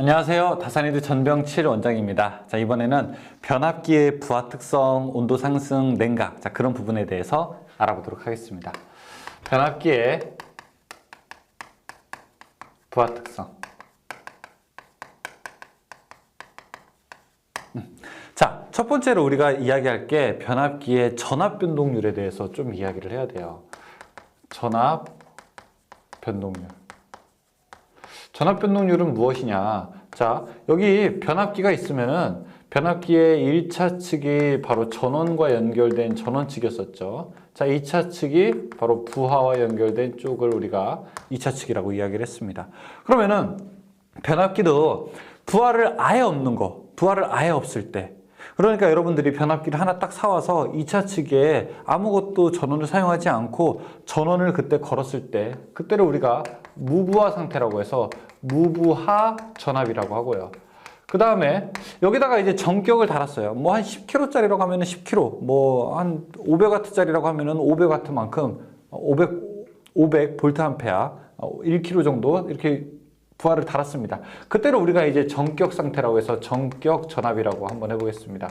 안녕하세요. 다산이드 전병칠 원장입니다. 자, 이번에는 변압기의 부하 특성, 온도 상승, 냉각. 자, 그런 부분에 대해서 알아보도록 하겠습니다. 변압기의 부하 특성. 음. 자, 첫 번째로 우리가 이야기할 게 변압기의 전압 변동률에 대해서 좀 이야기를 해야 돼요. 전압 변동률. 전압 변동률은 무엇이냐? 자, 여기 변압기가 있으면은 변압기의 1차 측이 바로 전원과 연결된 전원 측이었었죠. 자, 2차 측이 바로 부하와 연결된 쪽을 우리가 2차 측이라고 이야기를 했습니다. 그러면은 변압기도 부하를 아예 없는 거, 부하를 아예 없을 때 그러니까 여러분들이 변압기를 하나 딱 사와서 2차 측에 아무것도 전원을 사용하지 않고 전원을 그때 걸었을 때 그때를 우리가 무부하 상태라고 해서 무부하 전압이라고 하고요. 그 다음에 여기다가 이제 전격을 달았어요. 뭐 한 10kg짜리라고 하면은 10kg, 뭐 한 500W짜리라고 하면은 500W만큼 500 500 볼트 암페어 1kg 정도 이렇게 부하를 달았습니다. 그때를 우리가 이제 전격 상태라고 해서 전격 전압이라고 한번 해보겠습니다.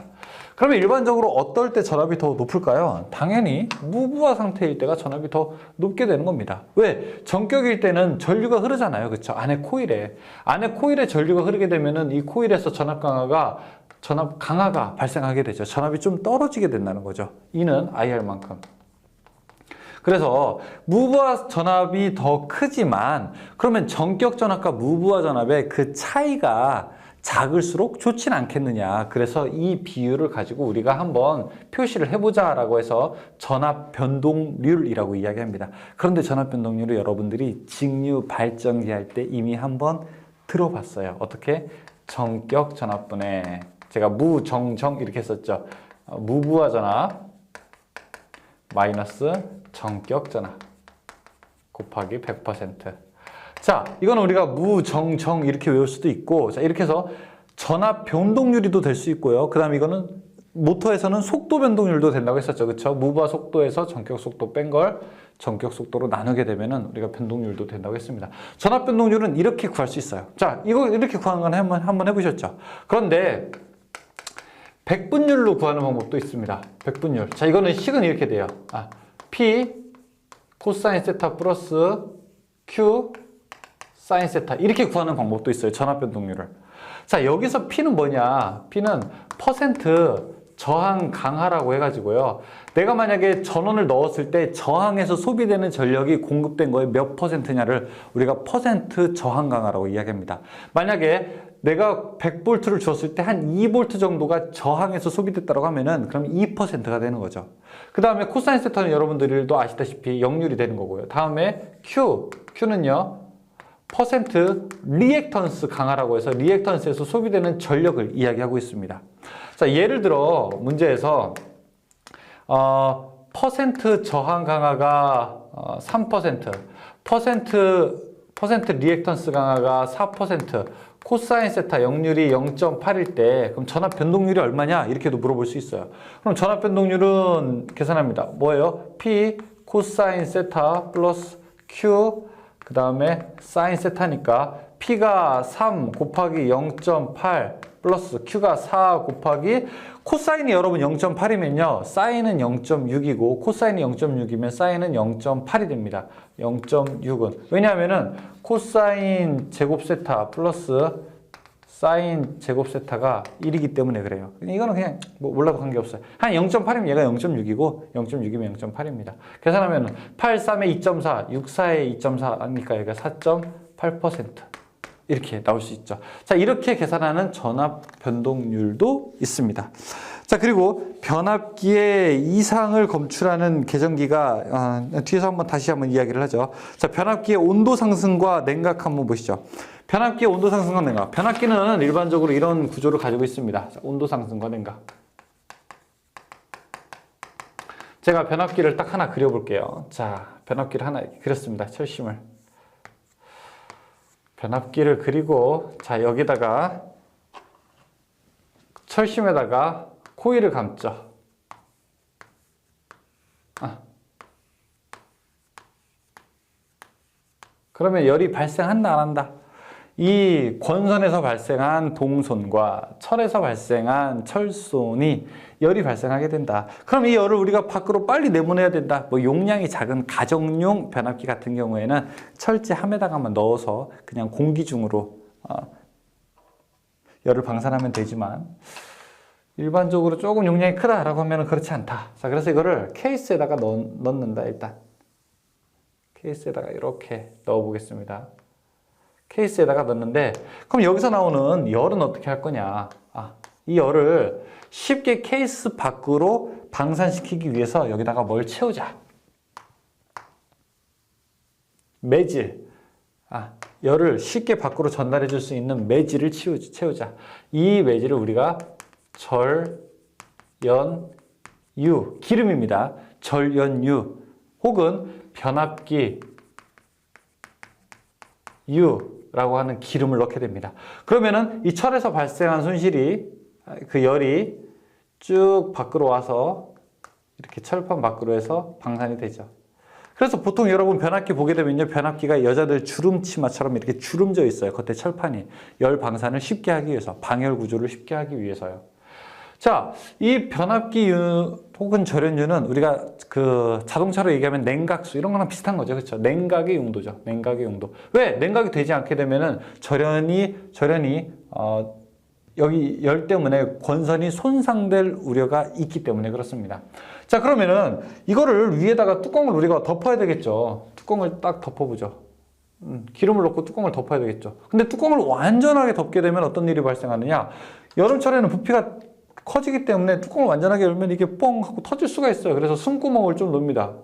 그러면 일반적으로 어떨 때 전압이 더 높을까요? 당연히 무부하 상태일 때가 전압이 더 높게 되는 겁니다. 왜? 전격일 때는 전류가 흐르잖아요. 그렇죠? 안에 코일에. 안에 코일에 전류가 흐르게 되면은 이 코일에서 전압 강화가 전압 강화가 발생하게 되죠. 전압이 좀 떨어지게 된다는 거죠. 이는 IR만큼. 그래서 무부하 전압이 더 크지만 그러면 전격 전압과 무부하 전압의 그 차이가 작을수록 좋진 않겠느냐. 그래서 이 비율을 가지고 우리가 한번 표시를 해보자라고 해서 전압 변동률이라고 이야기합니다. 그런데 전압 변동률을 여러분들이 직류 발전기 할 때 이미 한번 들어봤어요. 어떻게? 전격 전압분에 제가 무정정 이렇게 했었죠. 어, 무부하 전압 마이너스 전격 전압 곱하기 100%. 자, 이거는 우리가 무 정 정 이렇게 외울 수도 있고, 자, 이렇게 해서 전압 변동률이도 될 수 있고요. 그 다음 이거는 모터에서는 속도 변동률도 된다고 했었죠. 그쵸? 무부하 속도에서 전격 속도 뺀 걸 전격 속도로 나누게 되면은 우리가 변동률도 된다고 했습니다. 전압 변동률은 이렇게 구할 수 있어요. 자, 이거 이렇게 구하는 건 한번, 한번 해 보셨죠? 그런데 백분율로 구하는 방법도 있습니다. 백분율. 자, 이거는 식은 이렇게 돼요. 아, P 코사인 세타 플러스 Q 사인 세타 이렇게 구하는 방법도 있어요. 전압 변 동률을. 자, 여기서 P는 뭐냐? P는 퍼센트 저항 강하라고 해가지고요. 내가 만약에 전원을 넣었을 때 저항에서 소비되는 전력이 공급된 거에 몇 퍼센트냐를 우리가 퍼센트 저항 강하라고 이야기합니다. 만약에 내가 100볼트를 줬을 때 한 2볼트 정도가 저항에서 소비됐다고 하면은 그럼 2%가 되는 거죠. 그 다음에 코사인 세터는 여러분들도 아시다시피 역률이 되는 거고요. 다음에 Q, Q는요. 퍼센트 리액턴스 강화라고 해서 리액턴스에서 소비되는 전력을 이야기하고 있습니다. 자, 예를 들어 문제에서 어, 퍼센트 저항 강화가 어, 3%, 퍼센트 퍼센트 리액턴스 강화가 4%, 코사인 세타 역률이 0.8일 때 그럼 전압 변동률이 얼마냐 이렇게도 물어볼 수 있어요. 그럼 전압 변동률은 계산합니다. 뭐예요? P 코사인 세타 플러스 Q 그 다음에 사인 세타니까 P가 3 곱하기 0.8 플러스 Q가 4 곱하기 코사인이 여러분 0.8이면요. 사인은 0.6이고 코사인이 0.6이면 사인은 0.8이 됩니다. 0.6은. 왜냐하면은 코사인 제곱 세타 플러스 사인 제곱 세타가 1이기 때문에 그래요. 이거는 그냥 뭐 몰라도 관계없어요. 한 0.8이면 얘가 0.6이고 0.6이면 0.8입니다. 계산하면 8, 3에 2.4 6, 4에 2.4 아니까 얘가 4.8% 이렇게 나올 수 있죠. 자, 이렇게 계산하는 전압 변동률도 있습니다. 자, 그리고 변압기의 이상을 검출하는 계정기가 아, 뒤에서 한번 다시 한번 이야기를 하죠. 자, 변압기의 온도 상승과 냉각 한번 보시죠. 변압기의 온도 상승과 냉각. 변압기는 일반적으로 이런 구조를 가지고 있습니다. 자, 온도 상승과 냉각. 제가 변압기를 딱 하나 그려볼게요. 자, 변압기를 하나 그렸습니다. 철심을. 변압기를 그리고 자 여기다가 철심에다가 코일을 감죠. 아. 그러면 열이 발생한다 안 한다? 이 권선에서 발생한 동손과 철에서 발생한 철손이 열이 발생하게 된다. 그럼 이 열을 우리가 밖으로 빨리 내보내야 된다. 뭐 용량이 작은 가정용 변압기 같은 경우에는 철제 함에다가만 넣어서 그냥 공기 중으로 어, 열을 방산하면 되지만 일반적으로 조금 용량이 크다라고 하면 그렇지 않다. 자, 그래서 이거를 케이스에다가 넣, 넣는다 일단. 케이스에다가 이렇게 넣어 보겠습니다. 케이스에다가 넣는데 그럼 여기서 나오는 열은 어떻게 할 거냐? 아, 이 열을 쉽게 케이스 밖으로 방산시키기 위해서 여기다가 뭘 채우자. 매질. 아, 열을 쉽게 밖으로 전달해 줄 수 있는 매질을 채우자. 이 매질을 우리가 절 연 유, 기름입니다. 절 연 유 혹은 변압기 유 라고 하는 기름을 넣게 됩니다. 그러면은 이 철에서 발생한 손실이 그 열이 쭉 밖으로 와서 이렇게 철판 밖으로 해서 방산이 되죠. 그래서 보통 여러분 변압기 보게 되면요. 변압기가 여자들 주름 치마처럼 이렇게 주름져 있어요. 겉에 철판이. 열 방산을 쉽게 하기 위해서, 방열 구조를 쉽게 하기 위해서요. 자, 이 변압기유 혹은 절연유는 우리가 그 자동차로 얘기하면 냉각수 이런 거랑 비슷한 거죠. 그렇죠? 냉각의 용도죠. 냉각의 용도. 왜? 냉각이 되지 않게 되면은 절연이 절연이 어 여기 열 때문에 권선이 손상될 우려가 있기 때문에 그렇습니다. 자, 그러면은 이거를 위에다가 뚜껑을 우리가 덮어야 되겠죠. 뚜껑을 딱 덮어보죠. 음, 기름을 넣고 뚜껑을 덮어야 되겠죠. 근데 뚜껑을 완전하게 덮게 되면 어떤 일이 발생하느냐? 여름철에는 부피가 커지기 때문에 뚜껑을 완전하게 열면 이게 뻥 하고 터질 수가 있어요. 그래서 숨구멍을 좀 넣습니다.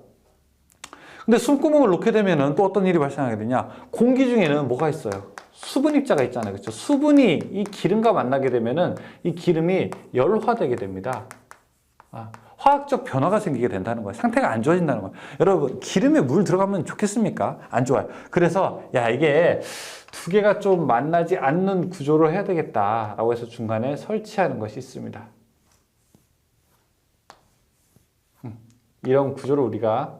근데 숨구멍을 놓게 되면은 또 어떤 일이 발생하게 되냐? 공기 중에는 뭐가 있어요? 수분 입자가 있잖아요. 그렇죠? 수분이 이 기름과 만나게 되면은 이 기름이 열화되게 됩니다. 아, 화학적 변화가 생기게 된다는 거예요. 상태가 안 좋아진다는 거예요. 여러분, 기름에 물 들어가면 좋겠습니까? 안 좋아요. 그래서, 야, 이게 두 개가 좀 만나지 않는 구조를 해야 되겠다라고 해서 중간에 설치하는 것이 있습니다. 음, 이런 구조를 우리가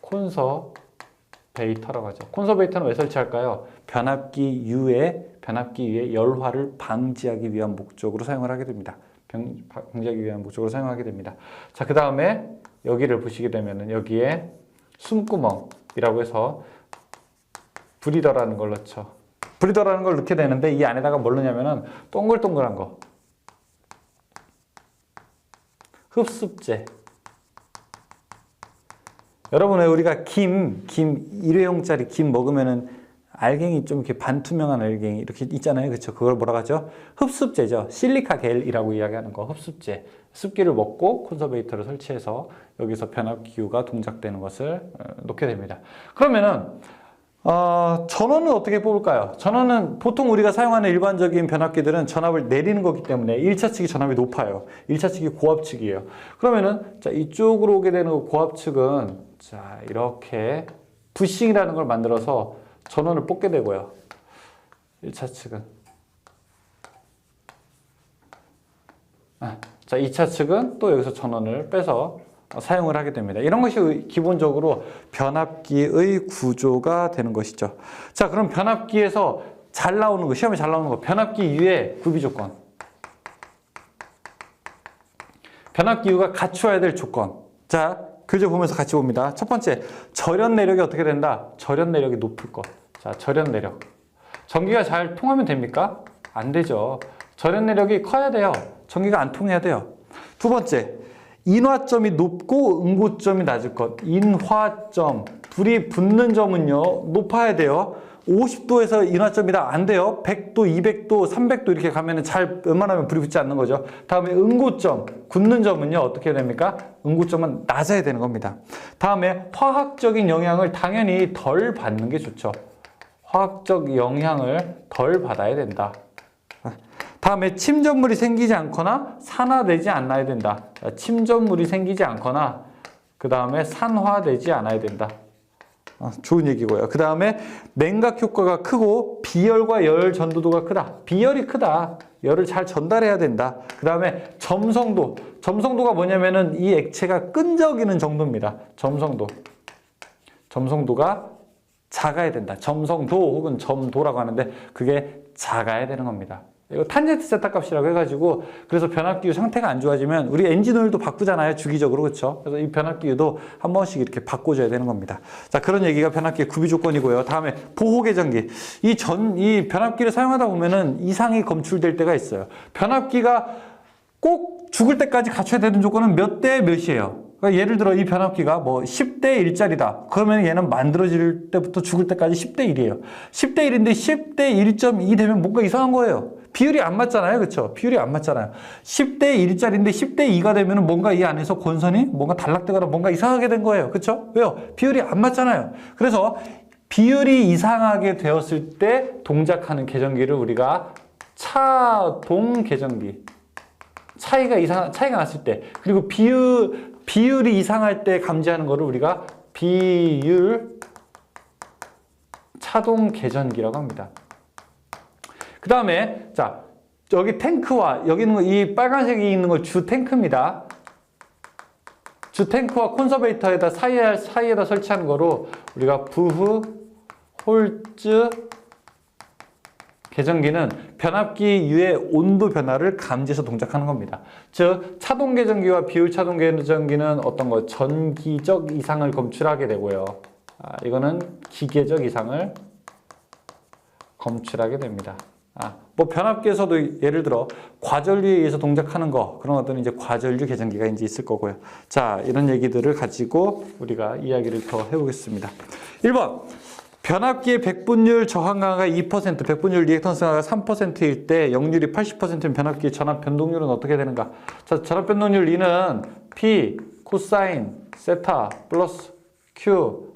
콘서 베이터라고 하죠. 콘서베이터는 왜 설치할까요? 변압기 유에 변압기 위에 열화를 방지하기 위한 목적으로 사용을 하게 됩니다. 병, 방지하기 위한 목적으로 사용하게 됩니다. 자, 그 다음에 여기를 보시게 되면은 여기에 숨구멍이라고 해서 브리더라는 걸 넣죠. 브리더라는 걸 넣게 되는데 이 안에다가 뭘 넣냐면은 동글동글한 거. 흡습제. 여러분 왜 우리가 김, 김 일회용짜리 김 먹으면은 알갱이 좀 이렇게 반투명한 알갱이 이렇게 있잖아요. 그렇죠? 그걸 뭐라고 하죠? 흡습제죠. 실리카 겔이라고 이야기하는 거 흡습제. 습기를 먹고 콘서베이터를 설치해서 여기서 변압기유가 동작되는 것을 어, 놓게 됩니다. 그러면은 어, 전원은 어떻게 뽑을까요? 전원은 보통 우리가 사용하는 일반적인 변압기들은 전압을 내리는 거기 때문에 1차 측이 전압이 높아요. 1차 측이 고압 측이에요. 그러면은 자, 이쪽으로 오게 되는 그 고압 측은 자, 이렇게 부싱이라는 걸 만들어서 전원을 뽑게 되고요. 1차 측은 아, 자, 2차 측은 또 여기서 전원을 빼서 사용을 하게 됩니다. 이런 것이 기본적으로 변압기의 구조가 되는 것이죠. 자, 그럼 변압기에서 잘 나오는 거, 시험에 잘 나오는 거, 변압기 위에 구비 조건. 변압기 유가 갖추어야 될 조건. 자, 교재 보면서 같이 봅니다. 첫 번째, 절연 내력이 어떻게 된다? 절연 내력이 높을 것. 자, 절연 내력. 전기가 잘 통하면 됩니까? 안 되죠. 절연 내력이 커야 돼요. 전기가 안 통해야 돼요. 두 번째, 인화점이 높고 응고점이 낮을 것. 인화점. 불이 붙는 점은요, 높아야 돼요. 50도에서 인화점이다. 안 돼요. 100도, 200도, 300도 이렇게 가면은 잘 웬만하면 불이 붙지 않는 거죠. 다음에 응고점, 굳는 점은요, 어떻게 됩니까? 응고점은 낮아야 되는 겁니다. 다음에 화학적인 영향을 당연히 덜 받는 게 좋죠. 화학적 영향을 덜 받아야 된다. 다음에 침전물이 생기지 않거나 산화되지 않아야 된다. 침전물이 생기지 않거나 그 다음에 산화되지 않아야 된다. 아, 좋은 얘기고요. 그 다음에 냉각 효과가 크고 비열과 열 전도도가 크다. 비열이 크다. 열을 잘 전달해야 된다. 그 다음에 점성도. 점성도가 뭐냐면은 이 액체가 끈적이는 정도입니다. 점성도. 점성도가 작아야 된다. 점성도 혹은 점도라고 하는데 그게 작아야 되는 겁니다. 이거 탄젠트 세타 값이라고 해가지고 그래서 변압기유 상태가 안 좋아지면 우리 엔진 오일도 바꾸잖아요 주기적으로. 그렇죠? 그래서 이 변압기유도 한 번씩 이렇게 바꿔줘야 되는 겁니다. 자 그런 얘기가 변압기의 구비 조건이고요. 다음에 보호 계정기. 이 전 이 변압기를 사용하다 보면은 이상이 검출될 때가 있어요. 변압기가 꼭 죽을 때까지 갖춰야 되는 조건은 몇 대 몇이에요? 그러니까 예를 들어 이 변압기가 뭐 10대 1짜리다. 그러면 얘는 만들어질 때부터 죽을 때까지 10대 1이에요. 10대 1인데 10대 1.2 되면 뭔가 이상한 거예요. 비율이 안 맞잖아요. 그렇죠? 비율이 안 맞잖아요. 10대 1짜리인데 10대 2가 되면 뭔가 이 안에서 권선이 뭔가 단락되거나 뭔가 이상하게 된 거예요. 그렇죠? 왜요? 비율이 안 맞잖아요. 그래서 비율이 이상하게 되었을 때 동작하는 계정기를 우리가 차동 계정기 차이가 이상 차이가 났을 때 그리고 비율 비율이 이상할 때 감지하는 거를 우리가 비율 차동 계전기라고 합니다. 그 다음에 자 여기 탱크와 여기 있는 거이 빨간색이 있는 거주 탱크입니다. 주 탱크와 콘서베이터에다 사이에 사이에다 설치하는 거로 우리가 부흐 홀즈 계정기는 변압기 유의 온도 변화를 감지해서 동작하는 겁니다. 즉 차동 계정기와 비율 차동 계정기는 어떤 거 전기적 이상을 검출하게 되고요. 아, 이거는 기계적 이상을 검출하게 됩니다. 아, 뭐 변압기에서도 예를 들어 과전류에 의해서 동작하는 거 그런 어떤 이제 과전류 계정기가 이제 있을 거고요. 자 이런 얘기들을 가지고 우리가 이야기를 더 해보겠습니다. 1번 변압기의 백분율 저항 강화가 2%, 백분율 리액턴스 강화가 3%일 때 역률이 80%면 변압기의 전압 변동률은 어떻게 되는가? 자, 전압 변동률 E는 P 코사인 세타 플러스 Q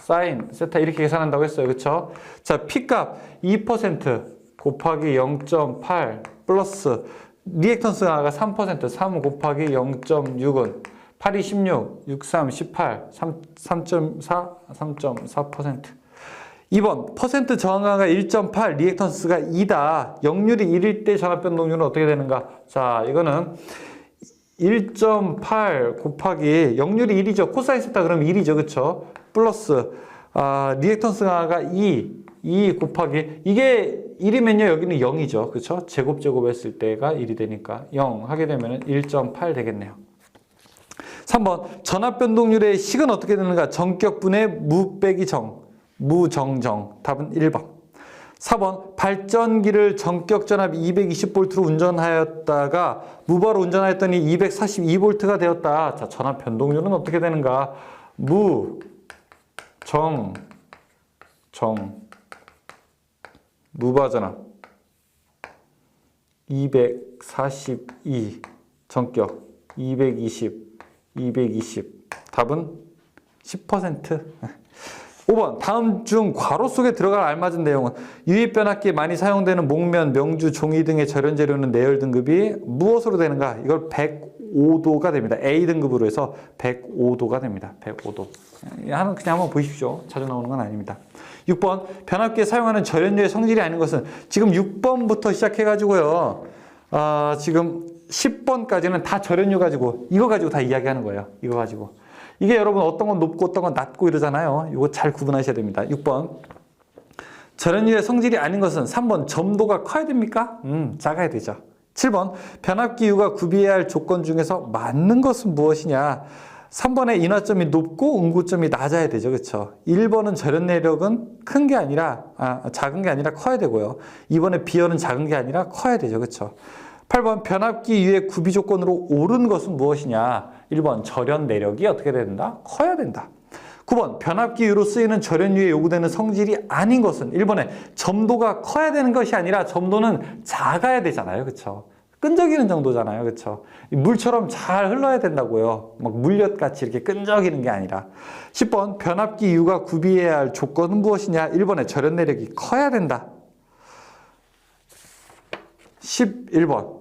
사인 세타 이렇게 계산한다고 했어요. 그렇죠? 자, P 값 2% 곱하기 0.8 플러스 리액턴스 강화가 3%, 3 곱하기 0.6은 8이 16, 63, 18, 3, 3.4, 3.4%. 2번, 퍼센트 저항가가 1.8, 리액턴스가 2다. 역률이 1일 때 전압 변동률은 어떻게 되는가? 자, 이거는 1.8 곱하기 역률이 1이죠. 코사인 세타 그럼 1이죠. 그쵸? 플러스, 아, 리액턴스가 2, 2 곱하기, 이게 1이면요. 여기는 0이죠. 그쵸? 제곱 제곱 했을 때가 1이 되니까 0 하게 되면 1.8 되겠네요. 3번 전압 변동률의 식은 어떻게 되는가? 정격분의 무 빼기 정, 무정정. 답은 1번. 4번 발전기를 정격 전압 220V로 운전하였다가 무바로 운전하였더니 242V가 되었다. 자, 전압 변동률은 어떻게 되는가? 무, 정, 정, 무바 전압 242 정격 220 220. 답은 10%. 5번. 다음 중 괄호 속에 들어갈 알맞은 내용은 유입 변압기에 많이 사용되는 목면, 명주, 종이 등의 절연 재료는 내열 등급이 무엇으로 되는가? 이걸 105도가 됩니다. A 등급으로 해서 105도가 됩니다. 105도. 하는 그냥 한번 보십시오. 자주 나오는 건 아닙니다. 6번. 변압기에 사용하는 절연유의 성질이 아닌 것은 지금 6번부터 시작해 가지고요. 아, 지금 10번까지는 다 절연유 가지고 이거 가지고 다 이야기하는 거예요. 이거 가지고. 이게 여러분 어떤 건 높고 어떤 건 낮고 이러잖아요. 이거 잘 구분하셔야 됩니다. 6번. 절연유의 성질이 아닌 것은 3번 점도가 커야 됩니까? 음, 작아야 되죠. 7번 변압기유가 구비해야 할 조건 중에서 맞는 것은 무엇이냐? 3번의 인화점이 높고 응고점이 낮아야 되죠. 그렇죠? 1번은 절연 내력은 큰 게 아니라 아, 작은 게 아니라 커야 되고요. 2번의 비열은 작은 게 아니라 커야 되죠. 그렇죠? 8번 변압기 유의 구비 조건으로 옳은 것은 무엇이냐? 1번 절연 내력이 어떻게 된다? 커야 된다. 9번 변압기유로 쓰이는 절연유에 요구되는 성질이 아닌 것은 1번에 점도가 커야 되는 것이 아니라 점도는 작아야 되잖아요. 그렇죠? 끈적이는 정도잖아요. 그렇죠? 물처럼 잘 흘러야 된다고요. 막 물엿같이 이렇게 끈적이는 게 아니라 10번 변압기 유가 구비해야 할 조건은 무엇이냐? 1번에 절연 내력이 커야 된다. 11번.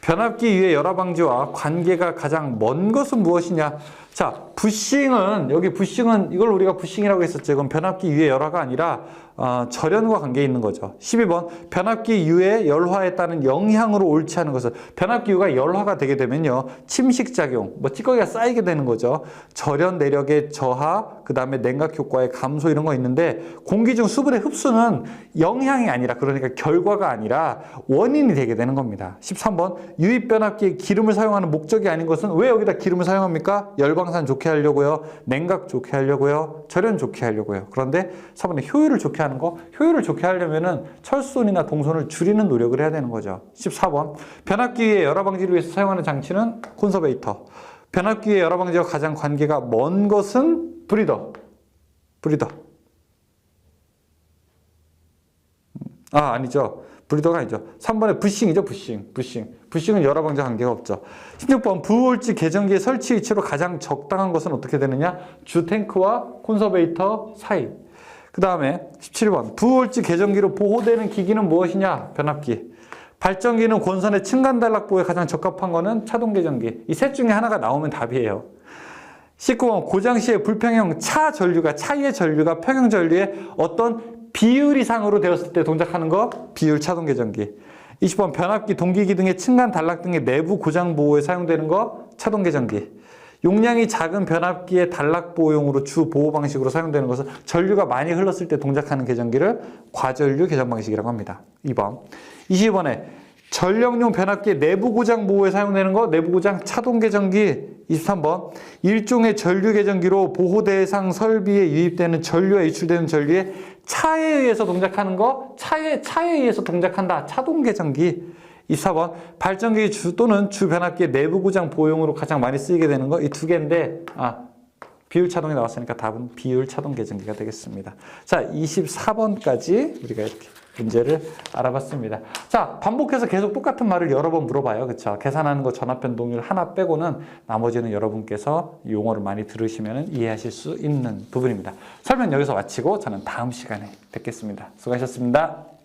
변압기 위의 열화 방지와 관계가 가장 먼 것은 무엇이냐? 자, 부싱은 여기 부싱은 이걸 우리가 부싱이라고 했었죠. 이건 변압기 위의 열화가 아니라 어, 절연과 관계 있는 거죠. 12번 변압기 유의 열화에 따른 영향으로 옳지 않은 것은 변압기 유가 열화가 되게 되면요 침식 작용, 뭐 찌꺼기가 쌓이게 되는 거죠. 절연 내력의 저하, 그 다음에 냉각 효과의 감소 이런 거 있는데 공기 중 수분의 흡수는 영향이 아니라 그러니까 결과가 아니라 원인이 되게 되는 겁니다. 13번 유입 변압기에 기름을 사용하는 목적이 아닌 것은 왜 여기다 기름을 사용합니까? 열광산 좋게 하려고요, 냉각 좋게 하려고요, 절연 좋게 하려고요. 그런데 4번에 효율을 좋게 하는 거, 효율을 좋게 하려면은 철순이나 동선을 줄이는 노력을 해야 되는 거죠. 14번 변압기의 열화 방지를 위해서 사용하는 장치는 콘서베이터. 변압기의 열화 방지와 가장 관계가 먼 것은 브리더. 브리더. 아, 아니죠. 브리더가 아니죠. 3번에 부싱이죠, 부싱. 부싱. 부싱은 열화 방지와 관계가 없죠. 16번 부호울지 계정기의 설치 위치로 가장 적당한 것은 어떻게 되느냐? 주 탱크와 콘서베이터 사이. 그 다음에 17번 부호울지 계정기로 보호되는 기기는 무엇이냐? 변압기. 발전기는 권선의 층간 단락 보호에 가장 적합한 거는 차동 계정기. 이 셋 중에 하나가 나오면 답이에요. 19번 고장 시에 불평형 차 전류가 차의 전류가 평형 전류의 어떤 비율 이상으로 되었을 때 동작하는 거 비율 차동 계정기. 20번 변압기 동기기 등의 층간 단락 등의 내부 고장 보호에 사용되는 거 차동 계정기. 용량이 작은 변압기의 단락 보호용으로 주 보호 방식으로 사용되는 것은 전류가 많이 흘렀을 때 동작하는 계정기를 과전류 계정 방식이라고 합니다. 2번. 20번에 전력용 변압기의 내부 고장 보호에 사용되는 거 내부 고장 차동 계정기 23번 일종의 전류 계정기로 보호 대상 설비에 유입되는 전류와 유출되는 전류에 차에 의해서 동작하는 거 차에 차에 의해서 동작한다 차동 계정기 24번 발전기 주 또는 주 변압기의 내부 고장 보호용으로 가장 많이 쓰이게 되는 거 이 두 개인데 아 비율 차동이 나왔으니까 답은 비율 차동 계정기가 되겠습니다. 자, 24번까지 우리가 이렇게 문제를 알아봤습니다. 자, 반복해서 계속 똑같은 말을 여러 번 물어봐요. 그렇죠? 계산하는 거 전압 변동률 하나 빼고는 나머지는 여러분께서 용어를 많이 들으시면 이해하실 수 있는 부분입니다. 설명 여기서 마치고 저는 다음 시간에 뵙겠습니다. 수고하셨습니다.